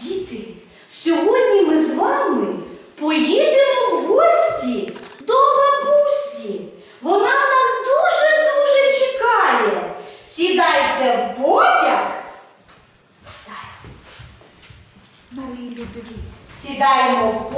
Діти, сьогодні ми з вами поїдемо в гості до бабусі. Вона нас дуже-дуже чекає. Сідайте в потяг. Сідаємо в потяг,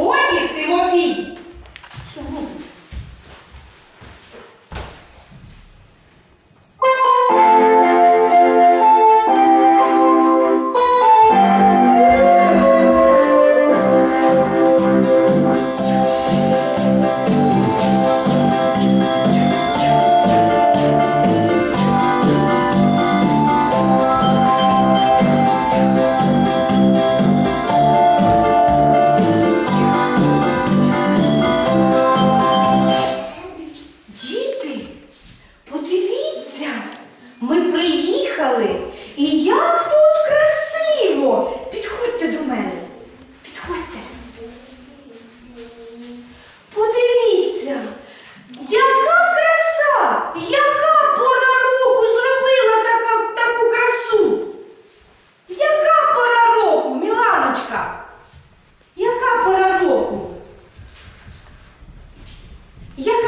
Яка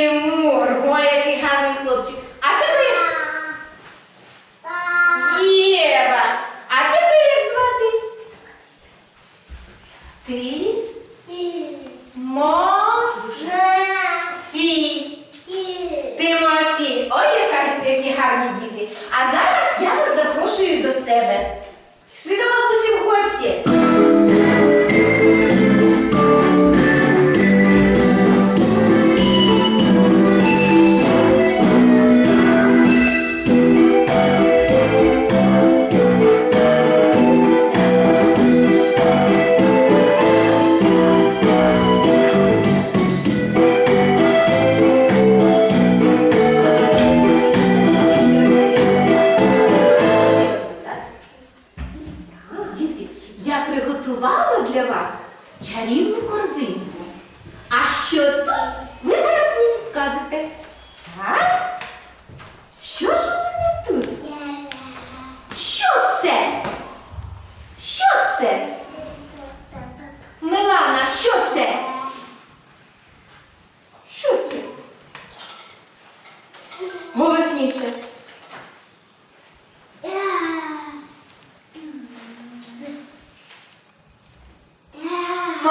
Thank you.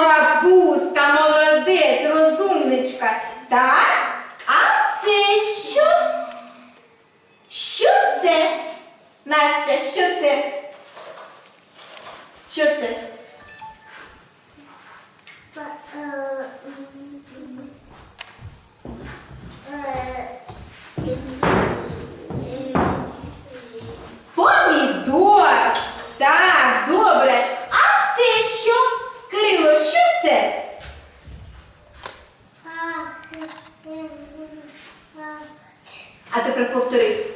Капуста, молодець, розумничка. Так? тепер повтори.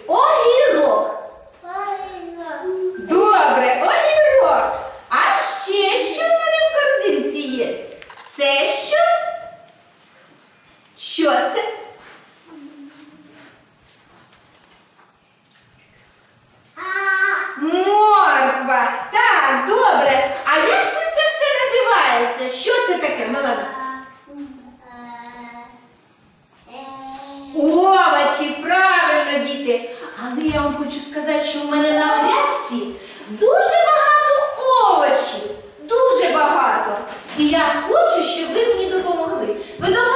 І я хочу, щоб ви мені допомогли. Ви допомогли.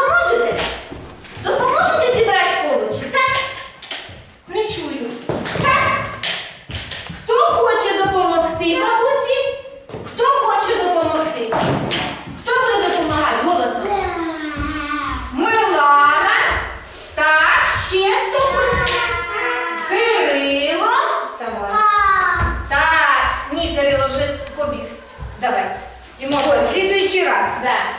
trust that.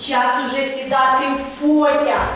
Час уже сідати в потяг.